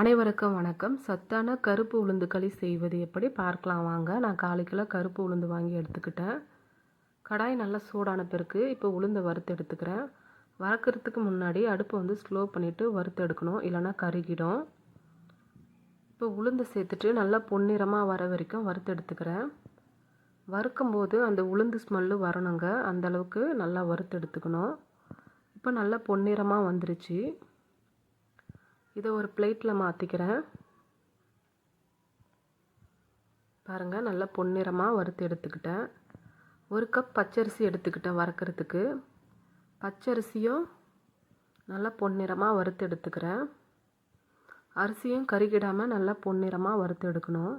அனைவருக்கும் வணக்கம். சத்தான கருப்பு உளுந்து களி செய்வது எப்படி? பார்க்கலாம் வாங்க. நான் காலு கிலோ கருப்பு உளுந்து வாங்கி எடுத்துக்கிட்டேன். கடாய் நல்லா சூடான பிறகு இப்போ உளுந்தை வறுத்து எடுத்துக்கிறேன். வறுக்கிறதுக்கு முன்னாடி அடுப்பை வந்து ஸ்லோ பண்ணிவிட்டு வறுத்து எடுக்கணும். இல்லைன்னா கருகிடும். இப்போ உளுந்து சேர்த்துட்டு நல்லா பொன்னிறமாக வர வரைக்கும் வறுத்து எடுத்துக்கிறேன். வறுக்கும்போது அந்த உளுந்து ஸ்மெல்லு வரணுங்க. அந்தளவுக்கு நல்லா வறுத்து எடுத்துக்கணும். இப்போ நல்லா பொன்னிறமாக வந்துருச்சு. இதை ஒரு பிளேட்டில் மாற்றிக்கிறேன் பாருங்கள் நல்லா பொன்னிறமாக வறுத்து எடுத்துக்கிட்டேன். ஒரு கப் பச்சரிசி எடுத்துக்கிட்டேன் வறுக்கிறதுக்கு. பச்சரிசியும் நல்லா பொன்னிறமாக வறுத்து எடுத்துக்கிறேன். அரிசியும் கருகிடாமல் நல்லா பொன்னிறமாக வறுத்து எடுக்கணும்.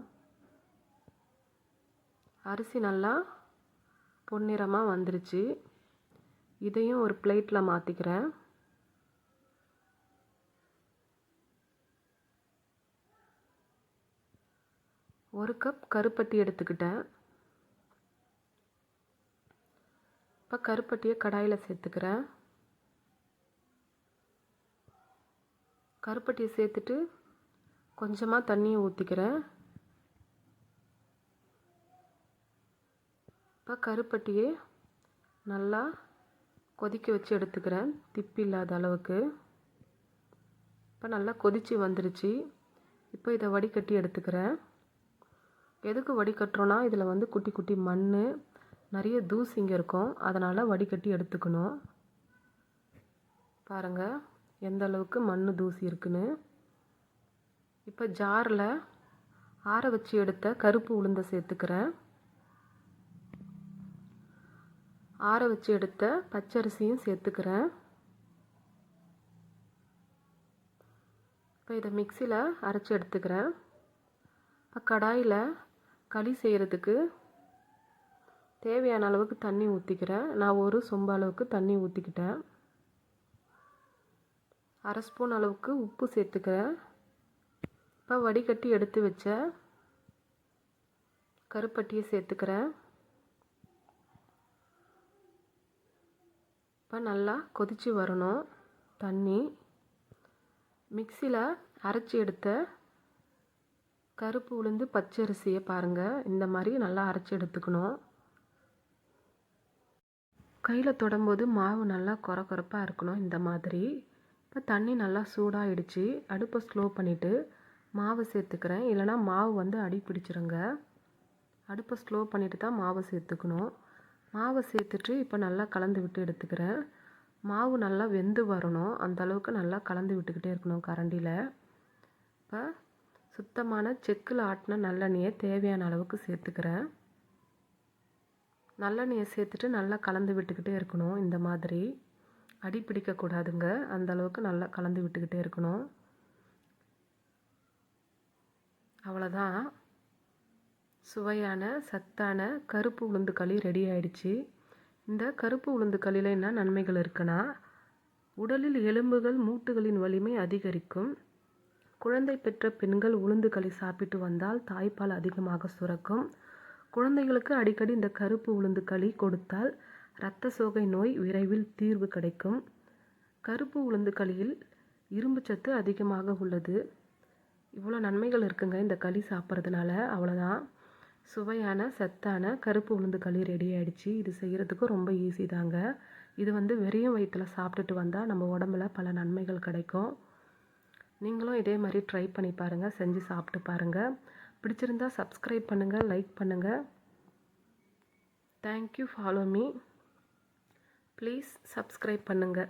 அரிசி நல்லா பொன்னிறமாக வந்துருச்சு. இதையும் ஒரு பிளேட்டில் மாற்றிக்கிறேன் ஒரு கப் கருப்பட்டி எடுத்துக்கிட்டேன். இப்போ கருப்பட்டியை கடாயில் சேர்த்துக்கிறேன். கருப்பட்டியை சேர்த்துட்டு கொஞ்சமாக தண்ணியை ஊற்றிக்கிறேன் இப்போ கருப்பட்டியை நல்லா கொதிக்க வச்சு எடுத்துக்கிறேன். திப்பி இல்லாத அளவுக்கு. இப்போ நல்லா கொதித்து வந்துருச்சு. இப்போ இதை வடிகட்டி எடுத்துக்கிறேன். எதுக்கு வடிகட்டுறோன்னா இதில் வந்து குட்டி குட்டி மண் நிறைய தூசிங்க இருக்கும். அதனால் வடிகட்டி எடுத்துக்கணும். பாருங்கள் எந்த அளவுக்கு மண் தூசி இருக்குன்னு. இப்போ ஜாரில் ஆற வச்சு எடுத்த கருப்பு உளுந்தை சேர்த்துக்கிறேன். ஆற வச்சு எடுத்த பச்சரிசியும் சேர்த்துக்கிறேன். இப்போ இதை மிக்சியில் அரைச்சி எடுத்துக்கிறேன். இப்போ கடாயில் களி செய்கிறதுக்கு தேவையான அளவுக்கு தண்ணி ஊற்றிக்கிறேன் நான் ஒரு சொம்பு அளவுக்கு தண்ணி ஊற்றிக்கிட்டேன் அரை ஸ்பூன் அளவுக்கு உப்பு சேர்த்துக்கிறேன். இப்போ வடிகட்டி எடுத்து வச்ச கருப்பட்டியை சேர்த்துக்கிறேன். இப்போ நல்லா கொதித்து வரணும் தண்ணி. மிக்சியில் அரைச்சி எடுத்த கருப்பு உளுந்து பச்சரிசியை பாருங்கள் இந்த மாதிரி நல்லா அரைச்சி எடுத்துக்கணும். கையில் தொடும்போது மாவு நல்லா குற குறப்பாக இருக்கணும் இந்த மாதிரி. இப்போ தண்ணி நல்லா சூடாகிடுச்சு அடுப்பை ஸ்லோ பண்ணிவிட்டு மாவு சேர்த்துக்கிறேன். இல்லைனா மாவு வந்து அடி பிடிச்சிருங்க. அடுப்பை ஸ்லோ பண்ணிவிட்டு தான் மாவு சேர்த்துக்கணும். மாவை சேர்த்துட்டு இப்போ நல்லா கலந்து விட்டு எடுத்துக்கிறேன். மாவு நல்லா வெந்து வரணும். அந்த அளவுக்கு நல்லா கலந்து விட்டுக்கிட்டே இருக்கணும் கரண்டியில். இப்போ சுத்தமான செக்கில் ஆட்டின நல்லெண்ணெயை தேவையான அளவுக்கு சேர்த்துக்கிறேன். நல்லெண்ணெயை சேர்த்துட்டு நல்லா கலந்து விட்டுக்கிட்டே இருக்கணும் இந்த மாதிரி. அடி பிடிக்கக்கூடாதுங்க அந்த அளவுக்கு நல்லா கலந்து விட்டுக்கிட்டே இருக்கணும். அவ்வளோதான் சுவையான சத்தான கருப்பு உளுந்து களி ரெடி ஆயிடுச்சு. இந்த கருப்பு உளுந்து களியில் என்ன நன்மைகள் இருக்குன்னா உடலில் எலும்புகள் மூட்டுகளின் வலிமை அதிகரிக்கும். குழந்தை பெற்ற பெண்கள் உளுந்துகளை சாப்பிட்டு வந்தால் தாய்ப்பால் அதிகமாக சுரக்கும். குழந்தைகளுக்கு அடிக்கடி இந்த கருப்பு உளுந்துக்களி கொடுத்தால் இரத்த சோகை நோய் விரைவில் தீர்வு கிடைக்கும். கருப்பு உளுந்துக்களியில் இரும்புச்சத்து இரும்பு சத்து அதிகமாக உள்ளது. இவ்வளோ நன்மைகள் இருக்குங்க இந்த களி சாப்பிட்றதுனால. அவ்வளோதான் சுவையான சத்தான கருப்பு உளுந்து களி ரெடி ஆகிடுச்சு இது செய்கிறதுக்கு ரொம்ப ஈஸி தாங்க. இது வந்து வெறியும் வயிற்றில் சாப்பிட்டுட்டு வந்தால் நம்ம உடம்புல பல நன்மைகள் கிடைக்கும். நீங்களும் இதே மாதிரி ட்ரை பண்ணி பாருங்கள் செஞ்சு சாப்பிட்டு பாருங்கள் பிடிச்சிருந்தா சப்ஸ்கிரைப் பண்ணுங்கள் லைக் பண்ணுங்கள் thank you follow me please subscribe பண்ணுங்கள்